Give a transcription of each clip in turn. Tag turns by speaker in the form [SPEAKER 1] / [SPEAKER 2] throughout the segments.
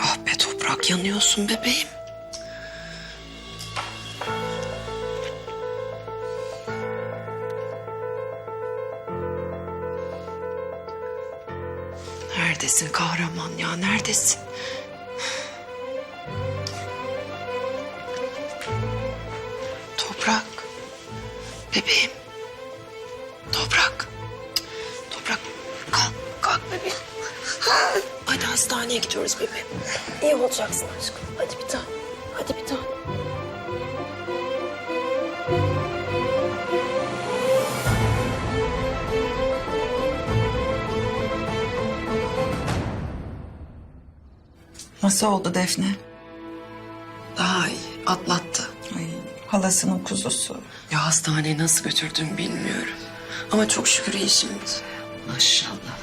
[SPEAKER 1] Ah toprak yanıyorsun bebeğim. Neredesin kahraman ya neredesin? Bebeğim. Toprak. Toprak kalk kalk bebeğim. Hadi hastaneye gidiyoruz bebeğim. İyi olacaksın aşkım. Hadi bir tane. Hadi bir tane.
[SPEAKER 2] Nasıl oldu Defne? Halasının kuzusu.
[SPEAKER 1] Ya hastaneye nasıl götürdüğümü bilmiyorum. Ama çok şükür iyi şimdi.
[SPEAKER 3] Maşallah.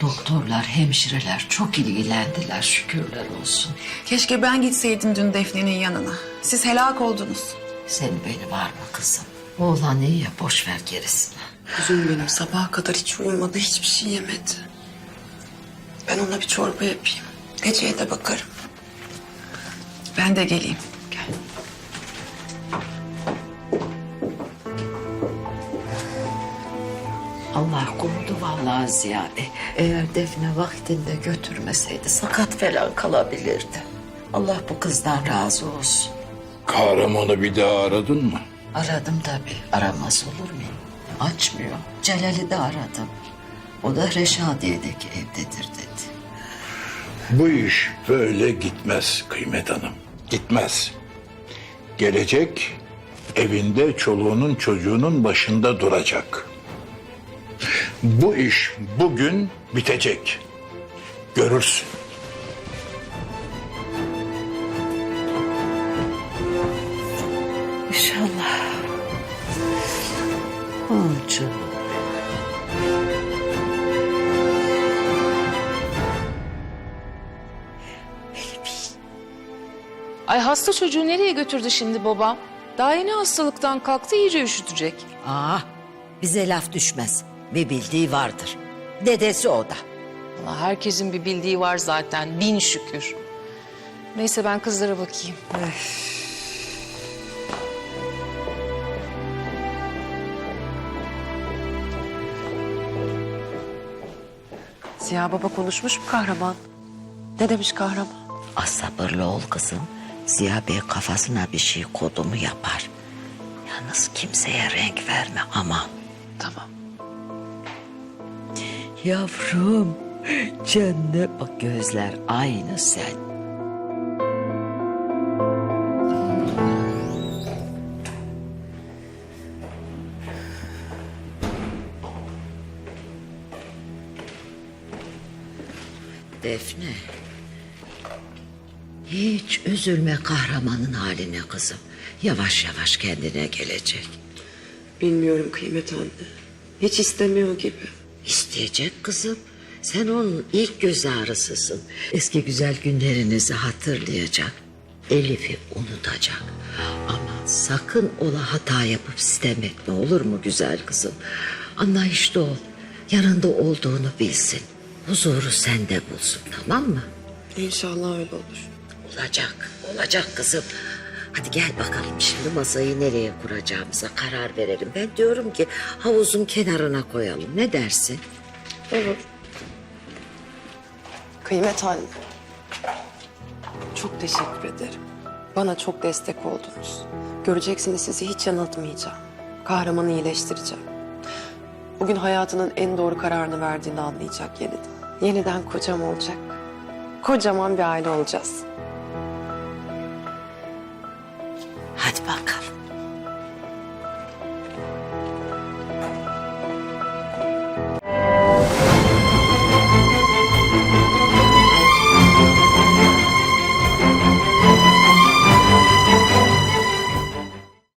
[SPEAKER 3] Doktorlar, hemşireler çok ilgilendiler şükürler olsun.
[SPEAKER 2] Keşke ben gitseydim dün Defne'nin yanına. Siz helak oldunuz.
[SPEAKER 3] Senin beni var mı kızım? Oğlan iyi ya boş ver gerisini.
[SPEAKER 1] Kuzum benim sabaha kadar hiç uyumadı, hiçbir şey yemedi. Ben ona bir çorba yapayım. Geceye de bakarım.
[SPEAKER 2] Ben de geleyim.
[SPEAKER 3] Korudu vallahi ziyade. Eğer Defne vaktinde götürmeseydi sakat falan kalabilirdi. Allah bu kızdan razı olsun.
[SPEAKER 4] Kahramanı bir daha aradın mı?
[SPEAKER 3] Aradım tabii. Aramaz olur mu? Açmıyor. Celal'i de aradım. O da Reşadiye'deki evdedir dedi.
[SPEAKER 4] Bu iş böyle gitmez Kıymet Hanım. Gitmez. Gelecek evinde çoluğunun çocuğunun başında duracak. Bu iş bugün bitecek. Görürsün.
[SPEAKER 3] İnşallah. Canım.
[SPEAKER 5] Ay hasta çocuğu nereye götürdü şimdi babam? Daha yeni hastalıktan kalktı iyice üşütecek.
[SPEAKER 6] Aa, bize laf düşmez. Bir bildiği vardır. Dedesi o da.
[SPEAKER 5] Allah herkesin bir bildiği var zaten bin şükür. Neyse ben kızlara bakayım.
[SPEAKER 1] Ziya baba konuşmuş mu kahraman? Ne demiş kahraman?
[SPEAKER 6] Az sabırlı ol kızım. Ziya Bey kafasına bir şey kodu mu yapar. Yalnız kimseye renk verme aman.
[SPEAKER 1] Tamam.
[SPEAKER 6] Yavrum, cennet bak gözler aynı sen. Defne. Hiç üzülme kahramanın haline kızım. Yavaş yavaş kendine gelecek.
[SPEAKER 1] Bilmiyorum Kıymet anne. Hiç istemiyor gibi.
[SPEAKER 6] İsteyecek kızım. Sen onun ilk göz ağrısısın. Eski güzel günlerinizi hatırlayacak. Elif'i unutacak. Ama sakın ola hata yapıp sitem etme olur mu güzel kızım? Anlayışlı ol. Yanında olduğunu bilsin. Huzuru sende bulsun tamam mı?
[SPEAKER 1] İnşallah öyle olur.
[SPEAKER 6] Olacak, olacak kızım. Hadi gel bakalım şimdi masayı nereye kuracağımıza karar verelim. Ben diyorum ki havuzun kenarına koyalım. Ne dersin?
[SPEAKER 1] Olur. Kıymet anne. Çok teşekkür ederim. Bana çok destek oldunuz. Göreceksiniz sizi hiç yanıltmayacağım. Kahramanı iyileştireceğim. Bugün hayatının en doğru kararını verdiğini anlayacak yeniden. Yeniden kocam olacak. Kocaman bir aile olacağız. Hadi bakalım.